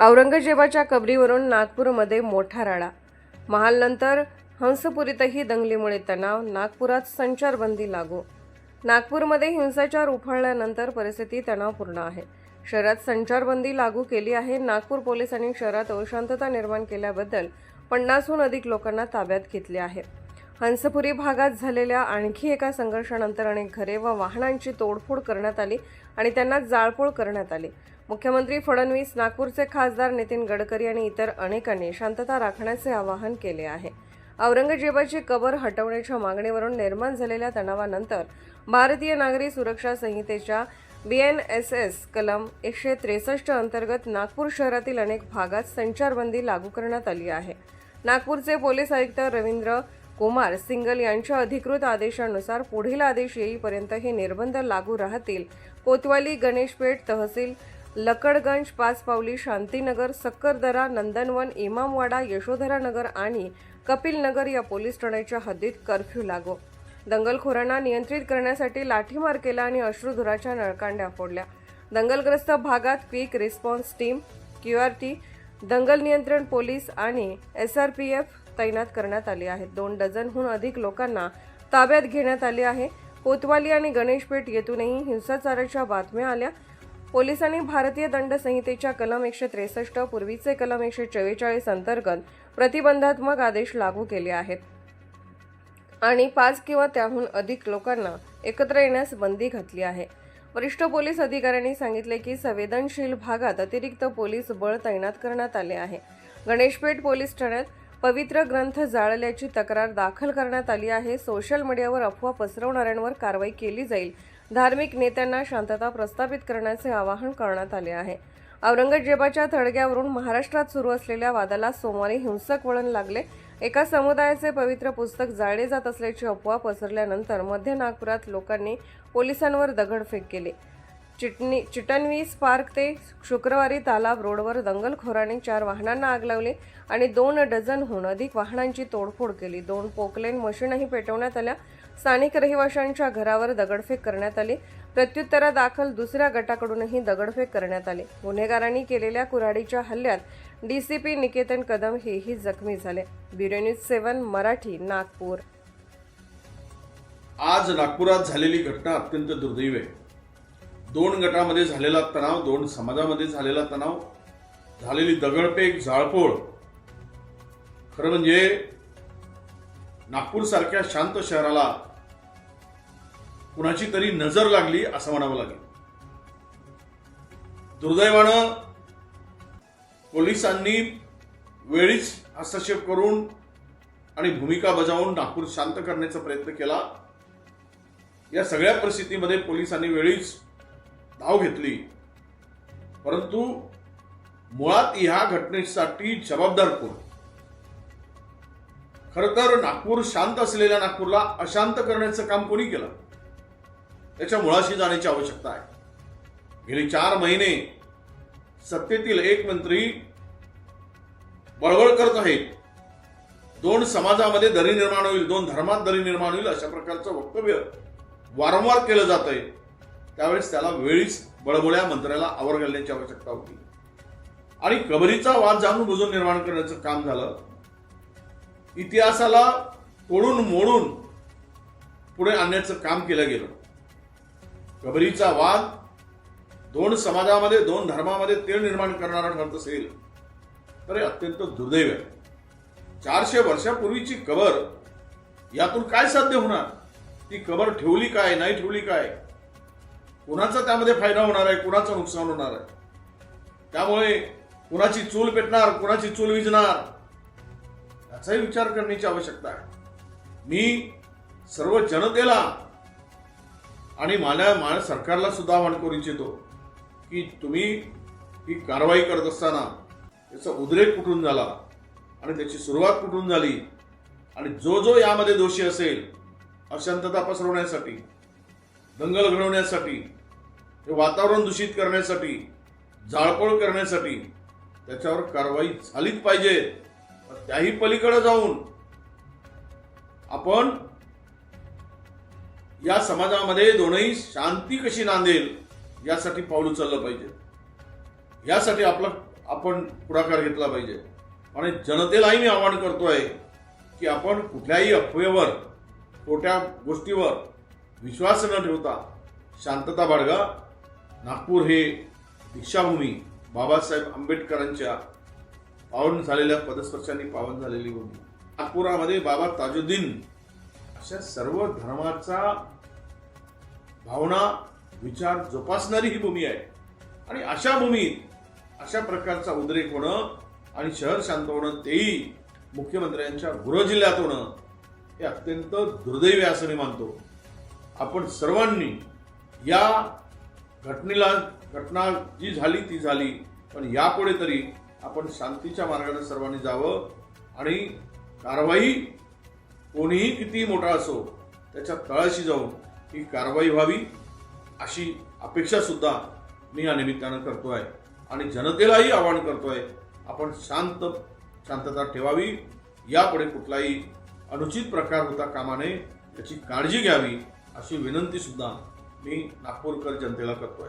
औरंगजेबाच्या कबरीवरून नागपूरमध्ये मोठा राडा. महालनंतर हंसपुरीतही दंगलीमुळे तणाव नागपुरात संचारबंदी लागू. नागपूरमध्ये हिंसाचार उफाळल्यानंतर परिस्थिती तणावपूर्ण आहे. शहरात संचारबंदी लागू केली आहे. नागपूर पोलिसांनी शहरात अशांतता निर्माण केल्याबद्दल पन्नासहून अधिक लोकांना ताब्यात घेतले आहे. हंसपुरी भागात झालेल्या आणखी एका संघर्षानंतर अनेक घरे व वाहनांची तोडफोड करण्यात आली आणि त्यांना जाळपोळ करण्यात आली. मुख्यमंत्री फडणवीस नागपूरचे खासदार नितीन गडकरी आणि इतर अनेकांनी शांतता राखण्याचे आवाहन केले आहे. औरंगजेबाची कबर हटवण्याच्या मागणीवरून निर्माण झालेल्या तणावानंतर भारतीय नागरी सुरक्षा संहितेच्या बी एन एस एस कलम एकशे त्रेसष्ट अंतर्गत नागपूर शहरातील अनेक भागात संचारबंदी लागू करण्यात आली आहे. नागपूरचे पोलीस आयुक्त रवींद्र कुमार सिंगल यांच्या अधिकृत आदेशानुसार पुढील आदेश येईपर्यंत हे निर्बंध लागू राहतील. कोतवाली गणेशपेठ तहसील लकडगंज पाचपावली शांतीनगर सक्करदरा नंदनवन इमामवाडा यशोधरा नगर आणि कपिल नगर या पोलीस ठाण्याच्या हद्दीत कर्फ्यू लागू. दंगलखोरांना नियंत्रित करण्यासाठी लाठीमार केला आणि अश्रुधुराच्या नळकांड्या फोडल्या. दंगलग्रस्त भागात quick response team Q R T दंगल नियंत्रण पोलीस आणि एस आर पी एफ तैनात करण्यात आली आहेत. दोन डझनहून अधिक लोकांना ताब्यात घेण्यात आले आहे. कोतवाली आणि गणेशपेठ येथूनही हिंसाचाराच्या बातम्या आल्या. पोलिसांनी भारतीय दंड संहितेच्या कलम एकशे त्रेसष्ट पूर्वीचे कलम एकशे चव्वेचाळीस अंतर्गत प्रतिबंधात्मक आदेश लागू केले आहेत आणि पाच किंवा त्याहून अधिक लोकांना एकत्र येण्यास बंदी घातली आहे. वरिष्ठ पोलीस अधिकाऱ्यांनी सांगितले की संवेदनशील भागात अतिरिक्त पोलीस बळ तैनात करण्यात आले आहे. गणेशपेठ पोलीस ठाण्यात पवित्र ग्रंथ जाळल्याची तक्रार दाखल करण्यात आली आहे. सोशल मीडियावर अफवा पसरवणाऱ्यांवर कारवाई केली जाईल. धार्मिक नेत्यांना शांतता प्रस्थापित करण्याचे आवाहन करण्यात आले आहे. औरंगजेबाच्या थडग्यावरून महाराष्ट्रात सुरू असलेल्या वादाला सोमवारी हिंसक वळण लागले. एका समुदायाचे पवित्र पुस्तक जाळले जात असल्याची अफवा पसरल्यानंतर मध्य नागपुरात लोकांनी पोलिसांवर दगडफेक केली. चिटणी चिटणवीस पार्क ते शुक्रवारी तालाब रोडवर दंगलखोरांनी चार वाहनांना आग लावली आणि दोन डझनहून अधिक वाहनांची तोडफोड केली. दोन पोकलेन मशीनही पेटवण्यात आल्या. स्थानिक रहिवाशांच्या घरावर दगडफेक करण्यात आली. प्रत्युत्तरादाखल दुसऱ्या गटाकडूनही दगडफेक करण्यात आली. गुन्हेगारांनी केलेल्या कुऱ्हाडीच्या हल्ल्यात डीसीपी निकेतन कदम हेही जखमी झाले. Bureau news seven Marathi Nagpur. आज नागपुरात झालेली घटना अत्यंत दुर्दैव आहे. दोन गटामध्ये झालेला तणाव दोन समाजामध्ये झालेला तणाव झालेली दगडपेक जाळपोळ खरं म्हणजे नागपूर सारख्या शांत शहराला कुणाची तरी नजर लागली असं म्हणावं लागेल. दुर्दैवानं पोलिसांनी वेळीच हस्तक्षेप करून आणि भूमिका बजावून नागपूर शांत करण्याचा प्रयत्न केला. या सगळ्या परिस्थितीमध्ये पोलिसांनी वेळीच धाव घेतली. परंतु मुळात ह्या घटनेसाठी जबाबदार कोण? खर तर नागपूर शांत असलेल्या नागपूरला अशांत करण्याचं काम कोणी केलं? त्याच्या मुळाशी जाण्याची आवश्यकता आहे. गेले चार महिने सत्तेतील एक मंत्री बळबळ करत आहेत. दोन समाजामध्ये दरी निर्माण होईल दोन धर्मात दरी निर्माण होईल अशा प्रकारचं वक्तव्य वारंवार केलं जात आहे त्यावेळेस त्याला वेळीच बळबोळ्या मंत्र्याला आवर घालण्याची आवश्यकता होती. आणि कबरीचा वाद जाणून बुजून निर्माण करण्याचं काम झालं. इतिहासाला तोडून मोडून पुढे आणण्याचं काम केलं गेलं. कबरीचा वाद दोन समाजामध्ये दोन धर्मामध्ये तेळ निर्माण करणारा ठरत असेल तर हे अत्यंत दुर्दैव आहे. चारशे वर्षापूर्वीची कबर यातून काय साध्य होणार? ती कबर ठेवली काय नाही ठेवली काय? कुणाचा त्यामध्ये फायदा होणार आहे कुणाचं नुकसान होणार आहे? त्यामुळे कुणाची चूल पेटणार कुणाची चूल विजणार याचाही विचार करण्याची आवश्यकता आहे. मी सर्व जनतेला आणि माझ्या माझ्या सरकारला सुद्धा आवाहन करू इच्छितो की तुम्ही ही कारवाई करत असताना याचा उद्रेक कुठून झाला आणि त्याची सुरुवात कुठून झाली आणि जो जो यामध्ये दोषी असेल अशांतता पसरवण्यासाठी दंगल घडवण्यासाठी हे वातावरण दूषित करण्यासाठी जाळपोळ करण्यासाठी त्याच्यावर कारवाई झालीच पाहिजे. त्याही पलीकडे जाऊन आपण या समाजामध्ये दोनही शांती कशी नांदेल यासाठी पाऊल उचललं पाहिजे. यासाठी आपलं आपण पुढाकार घेतला पाहिजे. आणि जनतेलाही मी आवाहन करतोय की आपण कुठल्याही अफवेवर खोट्या गोष्टीवर विश्वास न ठेवता शांतता बाळगा. नागपूर हे दीक्षाभूमी बाबासाहेब आंबेडकरांच्या पावन झालेल्या पदस्पर्शांनी पावन झालेली भूमी. नागपुरामध्ये बाबा ताजुद्दीन अशा सर्व धर्माचा भावना विचार जोपासणारी ही भूमी आहे. आणि अशा भूमीत अशा प्रकारचा उद्रेक होणं आणि शहर शांत होणं तेही मुख्यमंत्र्यांच्या गृह जिल्ह्यात होणं हे अत्यंत दुर्दैवी असं मी मानतो. आपण सर्वांनी या घटनेला घटना जी झाली ती झाली. पण यापुढे तरी आपण शांतीच्या मार्गाने सर्वांनी जावं आणि कारवाई कोणीही किती मोठा असो त्याच्या तळाशी जाऊन ही कारवाई व्हावी अशी अपेक्षासुद्धा मी या निमित्तानं करतो आहे आणि जनतेलाही आवाहन आहे आपण शांत शांतता ठेवावी. यापुढे कुठलाही अनुचित प्रकार होता कामा नये याची काळजी घ्यावी अशी विनंतीसुद्धा मी नागपूरकर जनतेला करतोय.